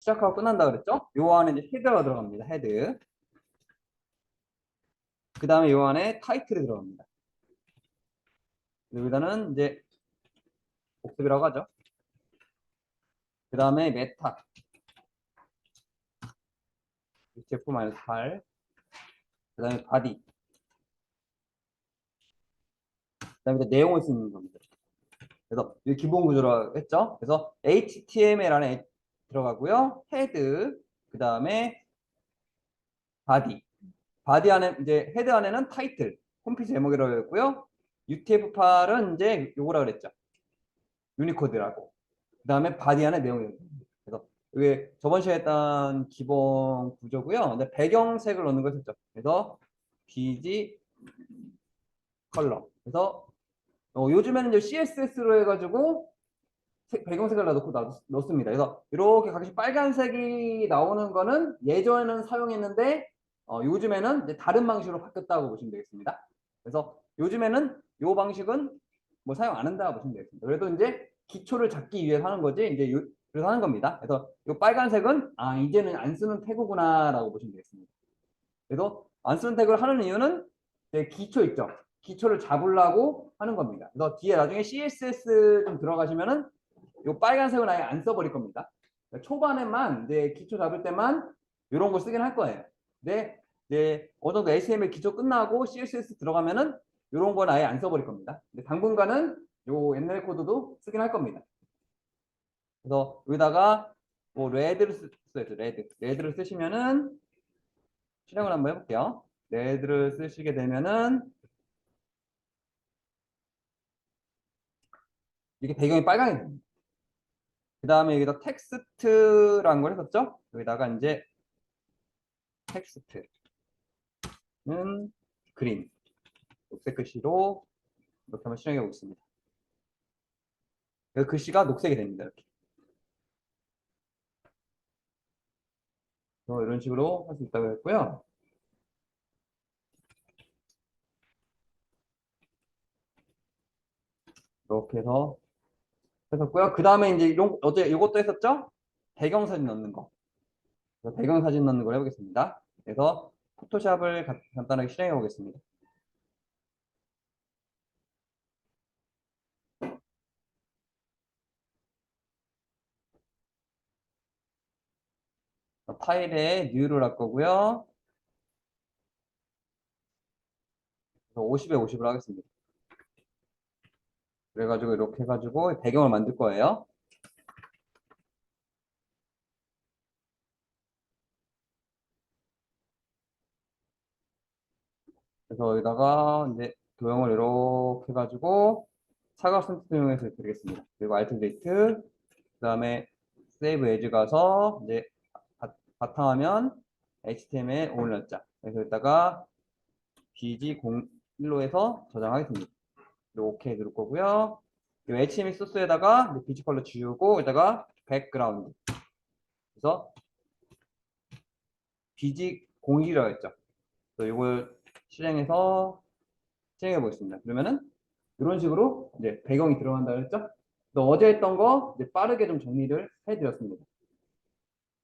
시작하고 끝난다 그랬죠? 요 안에 이제 헤드가 들어갑니다. 헤드. 그 다음에 요 안에 타이틀이 들어갑니다. 여기다는 이제 복습이라고 하죠. 그 다음에 메타. 제품 마이너스 8. 그 다음에 바디. 그 다음에 내용을 쓰는 겁니다. 그래서 이 기본 구조라고 했죠. 그래서 HTML 안에 들어가고요. 헤드, 그 다음에 바디. 바디 안에 이제 헤드 안에는 타이틀, 홈페이지 제목이라고 했고요. UTF-8은 이제 요거라 그랬죠. 유니코드라고. 그 다음에 바디 안에 내용이 그래서 이게 저번 시간에 했던 기본 구조고요. 근데 배경색을 넣는 걸 했죠. 그래서 BG 컬러. 그래서 어, 요즘에는 이제 CSS로 해가지고 색- 배경색을 다 넣고 놔- 넣습니다. 그래서 이렇게 가끔씩 빨간색이 나오는 거는 예전에는 사용했는데 어, 요즘에는 다른 방식으로 바뀌었다고 보시면 되겠습니다. 그래서 요즘에는 이 방식은 뭐 사용 안 한다고 보시면 되겠습니다. 그래도 이제 기초를 잡기 위해서 하는 거지 이제 요, 그래서 하는 겁니다. 그래서 이 빨간색은 아 이제는 안 쓰는 태그구나라고 보시면 되겠습니다. 그래서 안 쓰는 태그를 하는 이유는 이제 기초 있죠. 기초를 잡으려고 하는 겁니다. 그래서 뒤에 나중에 CSS 좀 들어가시면은 이 빨간색은 아예 안 써버릴 겁니다. 그러니까 초반에만 이제 기초 잡을 때만 이런 거 쓰긴 할 거예요. 근데 이제 어느 정도 HTML 기초 끝나고 CSS 들어가면은 이런 건 아예 안 써버릴 겁니다. 근데 당분간은 요 옛날 코드도 쓰긴 할 겁니다. 그래서 여기다가 뭐 레드를 쓰, 써야죠. 레드. 레드를 쓰시면은 실행을 한번 해볼게요. 레드를 쓰시게 되면은 이게 배경이 빨강이 됩니다. 그 다음에 여기다 텍스트라는 걸 했었죠? 여기다가 이제 텍스트는 그린 녹색 글씨로 이렇게 한번 실행해 보겠습니다. 그 글씨가 녹색이 됩니다. 이렇게. 그래서 이런 식으로 할 수 있다고 했고요. 이렇게 해서 했었고요. 그 다음에 이제 이런 어제 이것도 했었죠? 배경사진 넣는 거. 배경사진 넣는 걸 해보겠습니다. 그래서 포토샵을 가- 간단하게 실행해 보겠습니다. 파일에 뉴를 할 거고요. 50에 50을 하겠습니다. 그래가지고 이렇게 해가지고 배경을 만들 거예요. 그래서 여기다가 이제 도형을 이렇게 해가지고 사각선 도형에서 드리겠습니다. 그리고 Alt 데이트, 그 다음에 세이브 에즈 가서 이제 바, 바탕화면 HTML 올렸자. 그래서 여기다가 bg01로 해서 저장하겠습니다. OK 누를 거고요. 이 HTML 소스에다가 비치 컬러 지우고 여기다가 백그라운드. 그래서 bg01이라고 했죠. 그래서 이걸 실행해서 실행해 보겠습니다. 그러면은 이런 식으로 이제 배경이 들어간다 그랬죠? 또 어제 했던 거 이제 빠르게 좀 정리를 해드렸습니다.